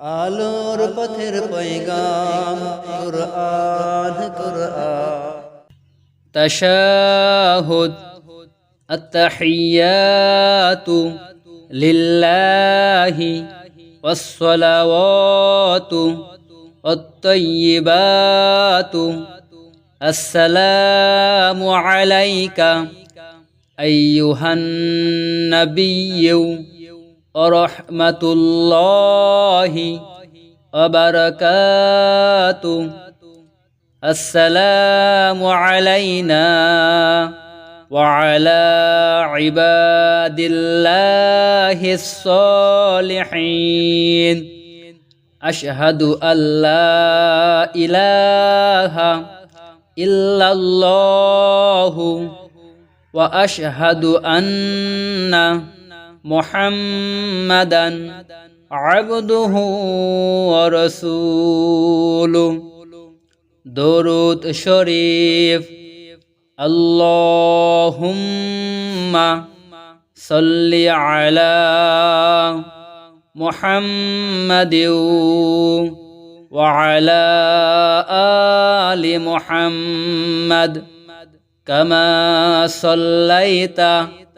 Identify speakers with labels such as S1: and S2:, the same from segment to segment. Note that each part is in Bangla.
S1: আলোর পথের পৈগাম কুরআন কুরআন।
S2: তাশাহুদ আত্তাহিয়াতু লিল্লাহি ওয়াসসালাওয়াতু আত-তাইয়িবাতু আসসালামু আলাইকা আইয়ুহান নাবিয়্যু ورحمة الله وبركاته السلام علينا وعلى عباد الله الصالحين أشهد أن لا إله إلا الله وأشهد أن মোহাম্মদান আবদুহু রসুল। দরুদ শরীফ। আল্লাহুম্মা সাল্লি আলা মুহাম্মাদিউ ওয়া আলা আলি মুহাম্মাদ। কামা সাল্লাইতা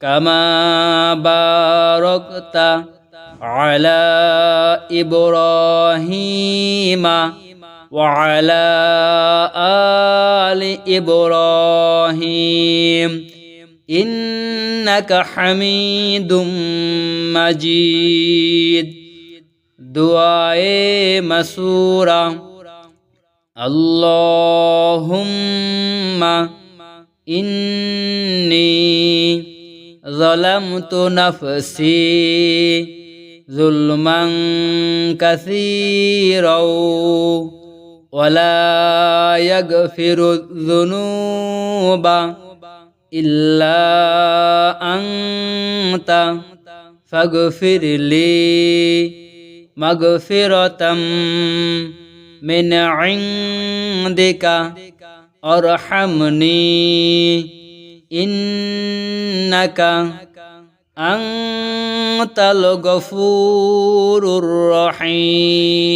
S2: كما باركت على إبراهيم وعلى آل إبراهيم إنك حميد مجيد دعاء مسورة اللهم إني ظلمت نفسي ظلما كثيرا ولا يغفر الذنوب إلا أنت فاغفر لي مغفرة من عندك ارحمني ইন্নাকা আংতাল গফুরুর রহিম।